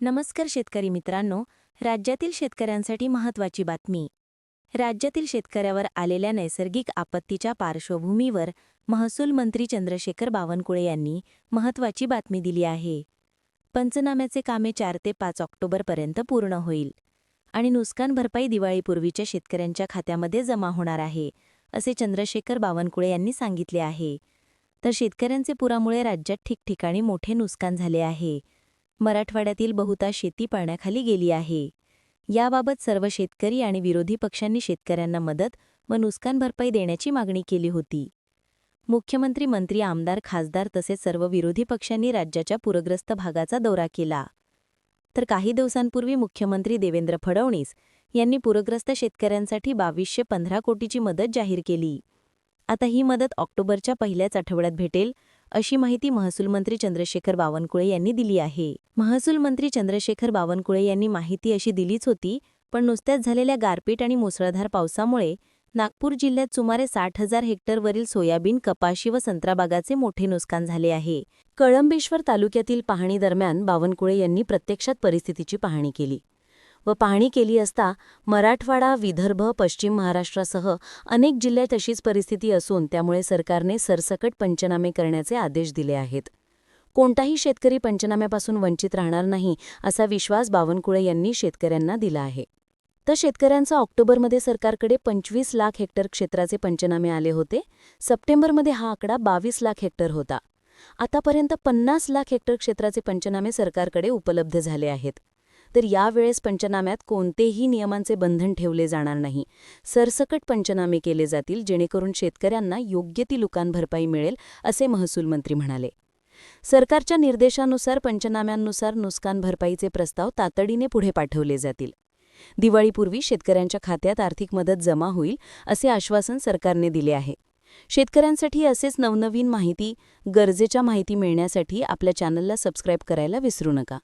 नमस्कार शेतकरी मित्रांनो राज्यातील शेतकऱ्यांसाठी महत्त्वाची बातमी. राज्यातील शेतकऱ्यावर आलेल्या नैसर्गिक आपत्तीच्या पार्श्वभूमीवर महसूल मंत्री चंद्रशेखर बावनकुळे यांनी महत्त्वाची बातमी दिली आहे. पंचनाम्याचे कामे चार ते पाच ऑक्टोबरपर्यंत पूर्ण होईल आणि नुकसान भरपाई दिवाळीपूर्वीच्या शेतकऱ्यांच्या खात्यामध्ये जमा होणार आहे असे चंद्रशेखर बावनकुळे यांनी सांगितले आहे. तर शेतकऱ्यांचे पुरामुळे राज्यात ठिकठिकाणी मोठे नुकसान झाले आहे. मराठवाड्यातील बहुता शेती पाण्याखाली गेली आहे. याबाबत सर्व शेतकरी आणि विरोधी पक्षांनी शेतकऱ्यांना मदत व नुकसान भरपाई देण्याची मागणी केली होती. मुख्यमंत्री मंत्री आमदार खासदार तसेच सर्व विरोधी पक्षांनी राज्याच्या पूरग्रस्त भागाचा दौरा केला. तर काही दिवसांपूर्वी मुख्यमंत्री देवेंद्र फडणवीस यांनी पूरग्रस्त शेतकऱ्यांसाठी बावीसशे पंधरा कोटीची मदत जाहीर केली. आता ही मदत ऑक्टोबरच्या पहिल्याच आठवड्यात भेटेल अशी माहिती महसूल मंत्री चंद्रशेखर बावनकुळे यांनी दिली आहे. महसूल मंत्री चंद्रशेखर बावनकुळे यांनी माहिती अशी दिलीच होती पण नुसत्याच झालेल्या गारपीट आणि मुसळधार पावसामुळे नागपूर जिल्ह्यात सुमारे साठ हजार हेक्टरवरील सोयाबीन कपाशी व संत्राबागाचे मोठे नुकसान झाले आहे. कळंबेश्वर तालुक्यातील पाहणी दरम्यान बावनकुळे यांनी प्रत्यक्षात परिस्थितीची पाहणी केली. व पाहणी केली असता मराठवाडा विदर्भ पश्चिम महाराष्ट्रासह अनेक जिल्ह्यात अशीच परिस्थिती असून त्यामुळे सरकारने सरसकट पंचनामे करण्याचे आदेश दिले आहेत. कोणताही शेतकरी पंचनाम्यापासून वंचित राहणार नाही असा विश्वास बावनकुळे यांनी शेतकऱ्यांना दिला आहे. तर शेतकऱ्यांचा ऑक्टोबरमध्ये सरकारकडे पंचवीस लाख हेक्टर क्षेत्राचे पंचनामे आले होते. सप्टेंबरमध्ये हा आकडा बावीस लाख हेक्टर होता. आतापर्यंत पन्नास लाख हेक्टर क्षेत्राचे पंचनामे सरकारकडे उपलब्ध झाले आहेत. तर यावेळेस पंचनाम्यात कोणतेही नियमांचे बंधन ठेवले जाणार नाही. सरसकट पंचनामे केले जातील जेणेकरून शेतकऱ्यांना योग्य ती लुकान भरपाई मिळेल असे महसूल मंत्री म्हणाले. सरकारच्या निर्देशानुसार पंचनाम्यांनुसार नुकसान भरपाईचे प्रस्ताव तातडीने पुढे पाठवले जातील. दिवाळीपूर्वी शेतकऱ्यांच्या खात्यात आर्थिक मदत जमा होईल असे आश्वासन सरकारने दिले आहे. शेतकऱ्यांसाठी असेच नवनवीन माहिती गरजेच्या माहिती मिळण्यासाठी आपल्या चॅनलला सबस्क्राईब करायला विसरू नका.